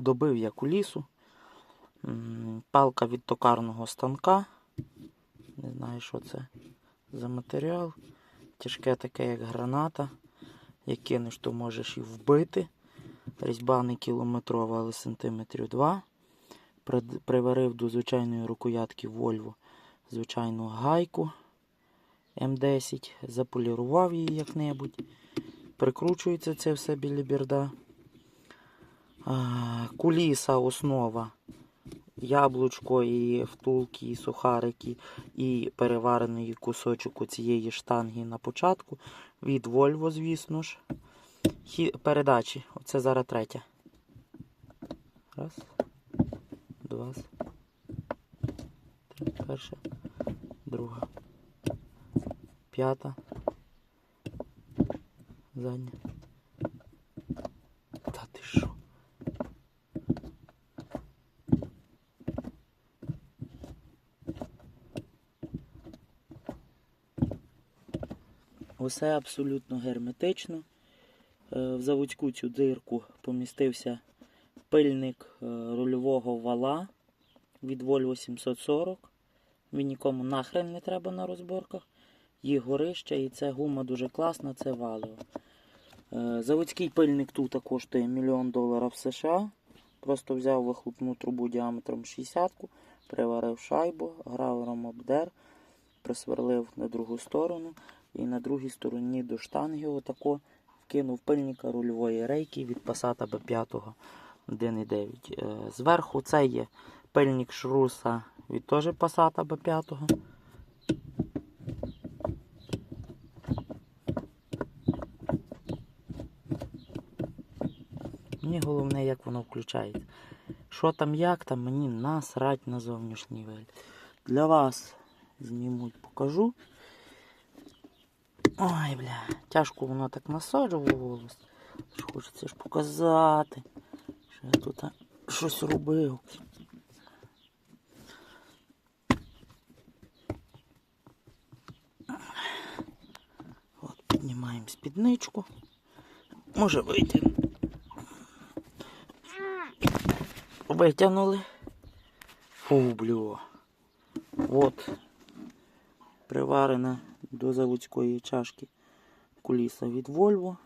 Добив я кулісу. Палка від токарного станка. Не знаю, що це за матеріал. Тяжке таке, як граната. Як кинеш, то можеш і вбити. Різьба не кілометрова, але сантиметрів 2. Приварив до звичайної рукоятки Volvo звичайну гайку М10. Заполірував її як-небудь. Прикручується це все біля бірда. Куліса основа. Яблучко, і втулки, і сухарики, і переварений кусочок цієї штанги на початку. Від Volvo, звісно ж. Хі... Передачі. Оце зараз третя. Раз. Два. Три. Перша. Друга. П'ята. Задня. Усе абсолютно герметично. Е, В заводську цю дирку помістився пильник е, рульового вала від Volvo 740. Він нікому нахрен не треба на розборках. Їх горище і це гума дуже класна, це валево. Е, Заводський пильник тут коштує мільйон доларів США. Просто взяв вихлопну трубу діаметром 60, приварив шайбу, гравером обдер, присверлив на другу сторону і на другій стороні до штанги отако вкинув пильника рульової рейки від Passat B5 1.9. Е, Зверху це є пильник шруса від теж Passat B5. Мені головне, як воно включається. Що там, як там, мені насрать на зовнішній вигляд. Для вас знімуть, покажу. Ой, бля, тяжко воно так насаджувало волос. Хочеться ж показати, що я тут щось робив. От, піднімаємо спідничку. Може вийти. Витягнули. Фу, блю. От. Приварена до заводської чашки куліса від Volvo.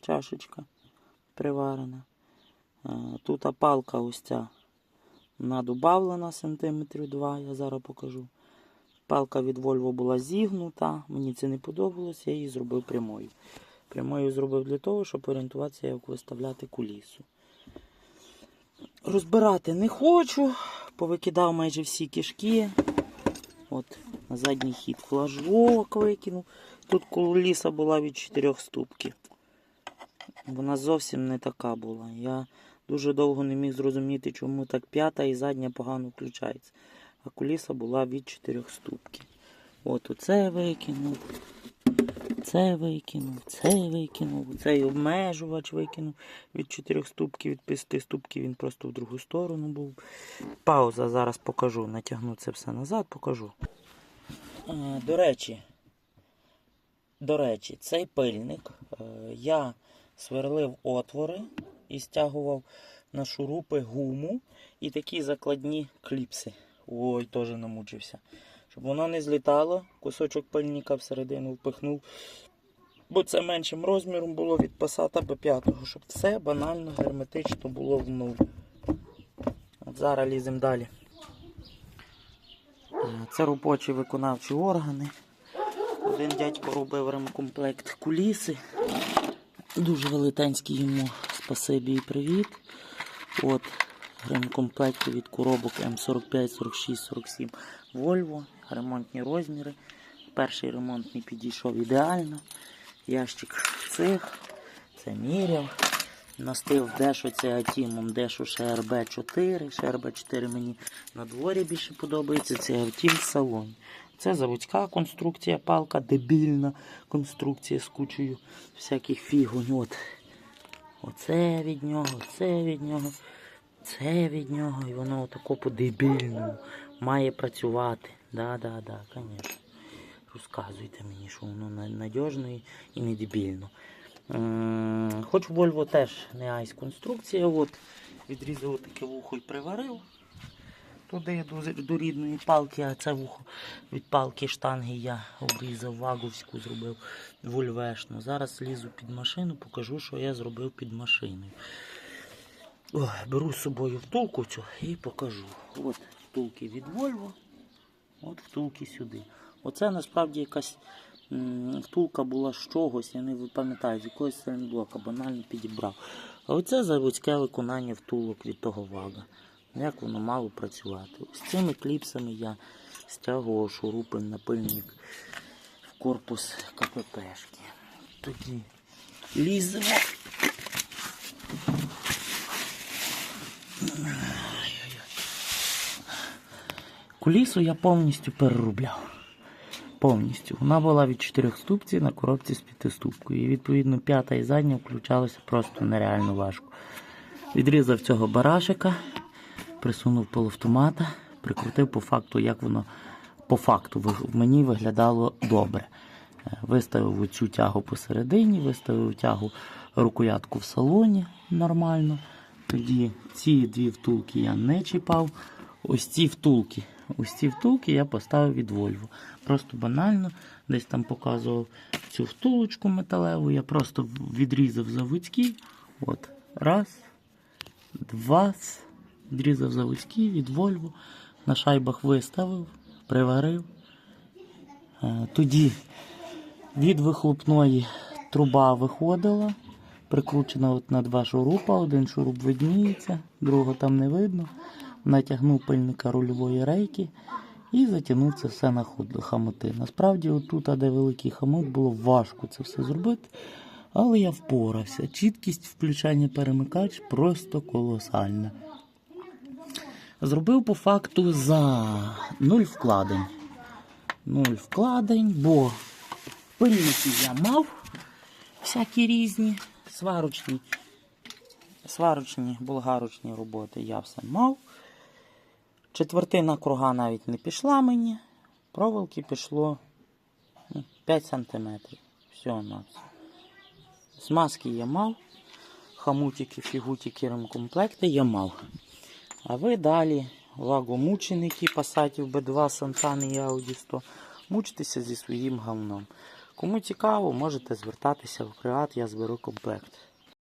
Чашечка приварена. Е, Тут палка ось ця надобавлена сантиметрів 2, я зараз покажу. Палка від Volvo була зігнута, мені це не подобалося, я її зробив прямою. Прямою зробив для того, щоб орієнтуватися, як виставляти кулісу. Розбирати не хочу, повикидав майже всі кишки. От, на задній хід флажок викинув. Тут куліса була від 4 ступки. Вона зовсім не така була. Я дуже довго не міг зрозуміти, чому так п'ята і задня погано включається. А куліса була від 4 ступки. От оце викинув. Це викинув, це викинув, цей обмежувач викинув від 4 ступки, від 5 ступки він просто в другу сторону був. Пауза, зараз покажу. Натягну це все назад, покажу. Е, До речі, до речі, цей пильник е, я сверлив отвори і стягував на шурупи гуму і такі закладні кліпси. Ой, теж намучився. Щоб воно не злітало, кусочок пильника всередину впихнув. Бо це меншим розміром було від Passat B5, щоб все банально герметично було в нуль. От зараз ліземо далі. Е, Це робочі виконавчі органи. Один дядько робив ремкомплект куліси. Дуже велетенський йому спасибі і привіт. От ремкомплекти від коробок М45, 46, 47 Volvo. Ремонтні розміри. Перший ремонтний підійшов ідеально. Ящик цих. Це міряв. Настив дещо це Атімом, дещо ШРБ 4. ШРБ 4 мені на дворі більше подобається. Це Атім в салоні. Це заводська конструкція, палка, дебільна конструкція з кучею всяких фігунь. От. Оце від нього, це від нього, це від нього. І воно отако по-дебільному має працювати. Да, да, да, звісно. Розказуйте мені, що воно на- надіжно і не дебільно. М, Хоч Volvo теж не айс конструкція, от, відрізав таке вухо і приварив туди до, до рідної палки, а це вухо від палки штанги я обрізав, ваговську зробив вольвешну. Зараз лізу під машину, покажу, що я зробив під машиною. О, беру з собою втулку цю і покажу. От втулки від Volvo, от втулки сюди. Оце насправді якась втулка була з чогось, я не пам'ятаю, з якогось сайлентблока, банально підібрав. А оце заводське виконання втулок від того вага. Як воно мало працювати. Ось цими кліпсами я стягував шурупи напильник в корпус КППшки. Тоді ліземо. Кулісу я повністю переробляв. Повністю. Вона була від 4 ступців на коробці з 5 ступкою. І відповідно п'ята і задня включалися просто нереально важко. Відрізав цього барашика, присунув полуавтомата, прикрутив по факту, як воно по факту мені виглядало добре. Е, Виставив оцю тягу посередині, виставив тягу рукоятку в салоні нормально. Тоді ці дві втулки я не чіпав. Ось ці втулки. Ось ці втулки я поставив від Volvo. Просто банально, десь там показував цю втулочку металеву. Я просто відрізав заводські. От. Раз, два, відрізав заводські від Volvo. На шайбах виставив, приварив. Е, Тоді від вихлопної труба виходила, прикручена от на два шурупа. Один шуруп видніється, другого там не видно. Натягнув пильника рульової рейки і затягнув це все на хамоти. Насправді, отут, де великий хамут, було важко це все зробити, але я впорався. Чіткість включання перемикач просто колосальна. Зробив по факту за нуль вкладень. Нуль вкладень, бо пильники я мав всякі різні, сварочні, сварочні, болгарочні роботи я все мав. Четвертина круга навіть не пішла мені. Проволоки пішло ну, 5 см. Все на все. Смазки я мав. Хамутики, фігутики, ремкомплекти я мав. А ви далі, вагомученики, пасатів Б2, Сантани і Audi 100, мучтеся зі своїм говном. Кому цікаво, можете звертатися в приват, я зберу комплект.